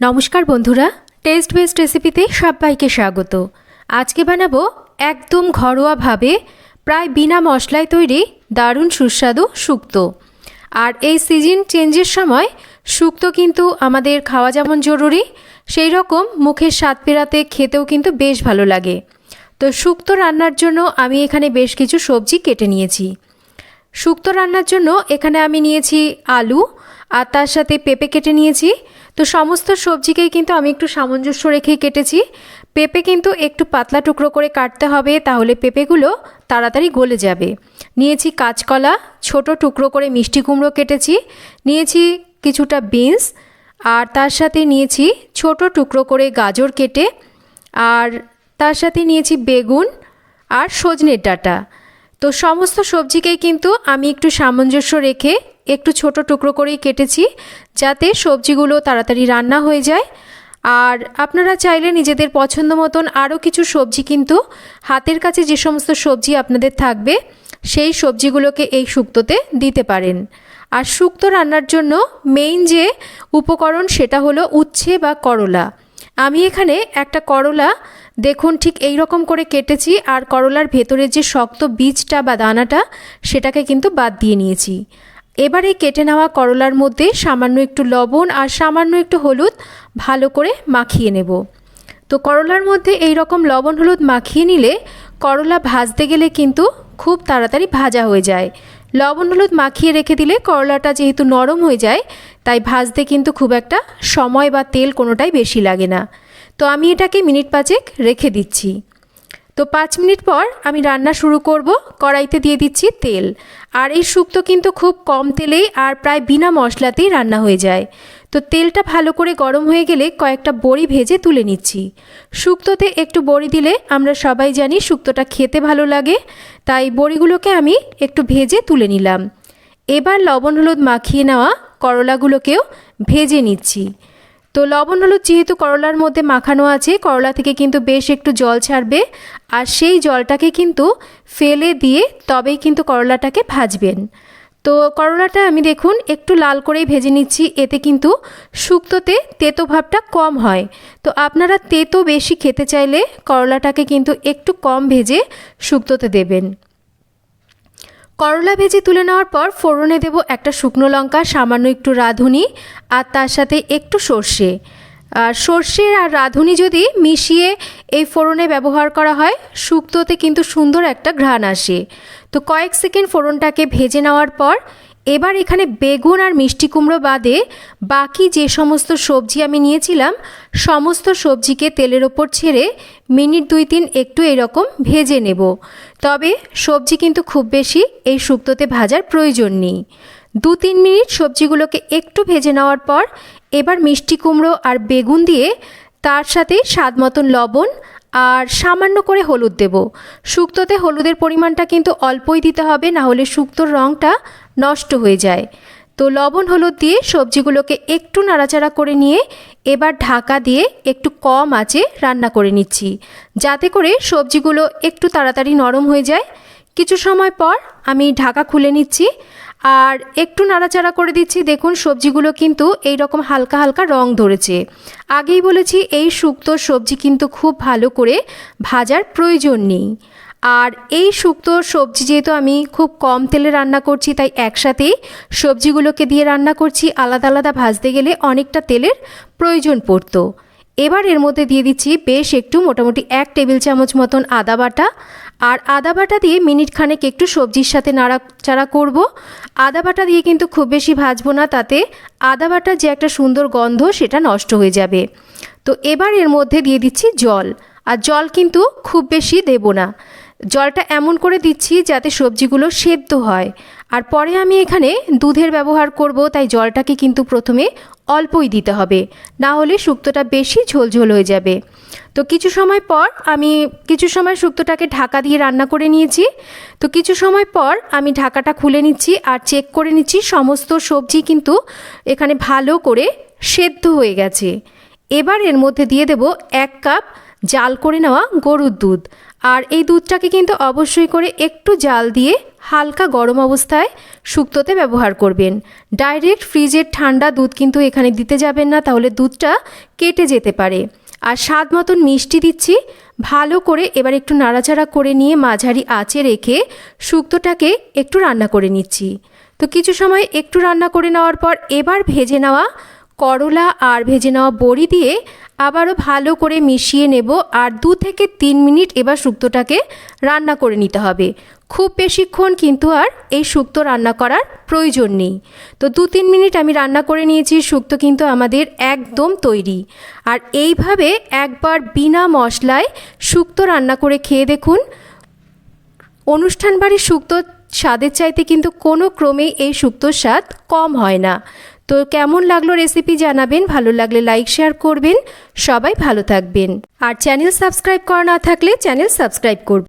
নমস্কার বন্ধুরা test best রেসিপিতে সবাইকে স্বাগত। আজকে বানাবো একদম ঘরোয়াভাবে, প্রায় বিনা মশলায় তৈরি দারুণ সুস্বাদু শুক্তো। আর এই সিজন চেঞ্জের সময় শুক্তো কিন্তু আমাদের খাওয়া যেমন জরুরি, সেই রকম মুখের স্বাদ পেরাতে খেতেও কিন্তু বেশ ভালো লাগে। তো শুক্তো রান্নার জন্য আমি এখানে বেশ কিছু সবজি কেটে নিয়েছি। শুক্তো রান্নার জন্য এখানে আমি নিয়েছি আলু আর তার সাথে পেঁপে কেটে নিয়েছি। তো সমস্ত সবজিকেই কিন্তু আমি একটু সামঞ্জস্য রেখেই কেটেছি। পেঁপে কিন্তু একটু পাতলা টুকরো করে কাটতে হবে, তাহলে পেঁপেগুলো তাড়াতাড়ি গলে যাবে। নিয়েছি কাঁচকলা, ছোট টুকরো করে মিষ্টি কুমড়ো কেটেছি। নিয়েছি কিছুটা বিনস, আর তার সাথে নিয়েছি ছোট টুকরো করে গাজর কেটে, আর তার সাথে নিয়েছি বেগুন আর সজনের ডাটা। তো সমস্ত সবজিকেই কিন্তু আমি একটু সামঞ্জস্য রেখে একটু ছোট টুকরো করেই কেটেছি যাতে সবজিগুলো তাড়াতাড়ি রান্না হয়ে যায়। আর আপনারা চাইলে নিজেদের পছন্দ মতন আরও কিছু সবজি কিন্তু হাতের কাছে যে সমস্ত সবজি আপনাদের থাকবে, সেই সবজিগুলোকে এই শুক্তোতে দিতে পারেন। আর শুক্তো রান্নার জন্য মেইন যে উপকরণ সেটা হলো উচ্ছে বা করলা। আমি এখানে একটা করলা, দেখুন ঠিক এই রকম করে কেটেছি আর করলার ভেতরের যে শক্ত বীজটা বা দানাটা, সেটাকে কিন্তু বাদ দিয়ে নিয়েছি। এবার কেটে নেওয়া করলার মধ্যে সামান্য একটু লবণ আর সামান্য একটু হলুদ ভালো করে মাখিয়ে নেব। তো করলার মধ্যে এই রকম লবণ হলুদ মাখিয়ে নিলে করলা ভাজতে গেলে কিন্তু খুব তাড়াতাড়ি ভাজা হয়ে যায়। লবণ হলুদ মাখিয়ে রেখে দিলে করলাটা যেহেতু নরম হয়ে যায়, তাই ভাজতে কিন্তু খুব একটা সময় বা তেল কোনোটাই বেশি লাগে না। তো আমি এটাকে মিনিট পাঁচেক রেখে দিচ্ছি। তো পাঁচ মিনিট পর আমি রান্না শুরু করব। কড়াইতে দিয়ে দিচ্ছি তেল। আর এই শুক্তো কিন্তু খুব কম তেলেই আর প্রায় বিনা মশলাতেই রান্না হয়ে যায়। তো তেলটা ভালো করে গরম হয়ে গেলে কয়েকটা বড়ি ভেজে তুলে নিচ্ছি। শুক্তোতে একটু বড়ি দিলে আমরা সবাই জানি শুক্তোটা খেতে ভালো লাগে। তাই বড়িগুলোকে আমি একটু ভেজে তুলে নিলাম। এবার লবণ হলুদ মাখিয়ে নেওয়া করলাগুলোকেও ভেজে নিচ্ছি। তো লবণ, হলুদ, যেহেতু করলার মধ্যে মাখানো আছে, করলা থেকে কিন্তু বেশ একটু জল ছাড়বে। আর সেই জলটাকে কিন্তু ফেলে দিয়ে তবেই কিন্তু করলাটাকে ভাজবেন। তো করলাটা আমি দেখুন একটু লাল করেই ভেজে নিচ্ছি, এতে কিন্তু শুক্তোতে তেতো ভাবটা কম হয়। তো আপনারা তেতো বেশি খেতে চাইলে করলাটাকে কিন্তু একটু কম ভেজে শুক্তোতে দেবেন। করলা ভেজে তুলে নেওয়ার পর ফোড়নে দেব একটা শুকনো লঙ্কা, সামান্য একটু রাঁধুনি আর তার সাথে একটু সর্ষে। আর সর্ষে আর রাঁধুনি যদি মিশিয়ে এই ফোড়নে ব্যবহার করা হয় শুক্তোতে কিন্তু সুন্দর একটা ঘ্রাণ আসে। তো কয়েক সেকেন্ড ফোড়নটাকে ভেজে নেওয়ার পর এবার এখানে বেগুন আর মিষ্টি কুমড়ো বাদে বাকি যে সমস্ত সবজি আমি নিয়েছিলাম, সমস্ত সবজিকে তেলের ওপর ছেড়ে মিনিট দুই তিন একটু এরকম ভেজে নেব। তবে সবজি কিন্তু খুব বেশি এই শুক্তোতে ভাজার প্রয়োজন নেই। দু তিন মিনিট সবজিগুলোকে একটু ভেজে নেওয়ার পর এবার মিষ্টি কুমড়ো আর বেগুন দিয়ে তার সাথে স্বাদ মতন লবণ আর সামান্য করে হলুদ দেব। শুক্তোতে হলুদের পরিমাণটা কিন্তু অল্পই দিতে হবে, না হলে শুক্তোর রঙটা নষ্ট হয়ে যায়। তো লবণ হলুদ দিয়ে সবজিগুলোকে একটু নাড়াচাড়া করে নিয়ে এবার ঢাকা দিয়ে একটু কম আঁচে রান্না করে নিচ্ছি। যাতে করে সবজিগুলো একটু তাড়াতাড়ি নরম হয়ে যায় কিছু সময় পর আমি ঢাকা খুলে নিচ্ছি আর একটু নাড়াচাড়া করে দিচ্ছি। দেখুন, সবজিগুলো কিন্তু এই রকম হালকা হালকা রং ধরেছে। আগেই বলেছি, এই শুক্তো সবজি কিন্তু খুব ভালো করে ভাজার প্রয়োজন নেই। আর এই শুক্তো সবজি যেহেতু আমি খুব কম তেলে রান্না করছি, তাই একসাথেই সবজিগুলোকে দিয়ে রান্না করছি। আলাদা আলাদা ভাজতে গেলে অনেকটা তেলের প্রয়োজন পড়তো। এবার এর মধ্যে দিয়ে দিচ্ছি বেশ একটু মোটামুটি এক টেবিল চামচ মতন আদা বাটা। আর আদা বাটা দিয়ে মিনিট খানেক একটু সবজির সাথে নাড়াচাড়া করব। আদা বাটা দিয়ে কিন্তু খুব বেশি ভাজবো না, তাতে আদা বাটার যে একটা সুন্দর গন্ধ সেটা নষ্ট হয়ে যাবে। তো এবার এর মধ্যে দিয়ে দিচ্ছি জল। আর জল কিন্তু খুব বেশি দেব না। জলটা এমন করে দিচ্ছি যাতে সবজিগুলো সেদ্ধ হয়। আর পরে আমি এখানে দুধের ব্যবহার করব, তাই জলটাকে কিন্তু প্রথমে অল্পই দিতে হবে। না হলে শুক্তোটা বেশি ঝোলঝোল হয়ে যাবে। তো কিছু সময় পর আমি, কিছু সময় শুক্তোটাকে ঢাকা দিয়ে রান্না করে নিয়েছি। তো কিছু সময় পর আমি ঢাকাটা খুলে নিচ্ছি আর চেক করে নিচ্ছি সমস্ত সবজি কিন্তু এখানে ভালো করে সেদ্ধ হয়ে গেছে। এবার এর মধ্যে দিয়ে দেব এক কাপ জাল করে নেওয়া গরুর দুধ। আর এই দুধটাকে কিন্তু অবশ্যই করে একটু জাল দিয়ে হালকা গরম অবস্থায় শুক্তোতে ব্যবহার করবেন। ডাইরেক্ট ফ্রিজের ঠান্ডা দুধ কিন্তু এখানে দিতে যাবেন না, তাহলে দুধটা কেটে যেতে পারে। আর স্বাদ মতন মিষ্টি দিচ্ছি, ভালো করে এবার একটু নাড়াচাড়া করে নিয়ে মাঝারি আঁচে রেখে শুক্তোটাকে একটু রান্না করে নিচ্ছি। তো কিছু সময় একটু রান্না করে নেওয়ার পর এবার ভেজে নেওয়া করলা আর ভেজে নেওয়া বড়ি দিয়ে আবারও ভালো করে মিশিয়ে নেব আর দু থেকে তিন মিনিট এবার শুক্তোটাকে রান্না করে নিতে হবে। খুব বেশিক্ষণ কিন্তু আর এই শুক্তো রান্না করার প্রয়োজন নেই। তো দু তিন মিনিট আমি রান্না করে নিয়েছি, শুক্তো কিন্তু আমাদের একদম তৈরি। আর এইভাবে একবার বিনা মশলায় শুক্তো রান্না করে খেয়ে দেখুন। অনুষ্ঠান বাড়ির শুক্তো স্বাদের চাইতে কিন্তু কোনো ক্রমেই এই শুক্তোর স্বাদ কম হয় না। তো কেমন লাগল রেসিপি জানাবেন, ভালো লাগলে লাইক শেয়ার করবেন। সবাই ভালো থাকবেন। আর চ্যানেল সাবস্ক্রাইব করা না থাকলে চ্যানেল সাবস্ক্রাইব করবেন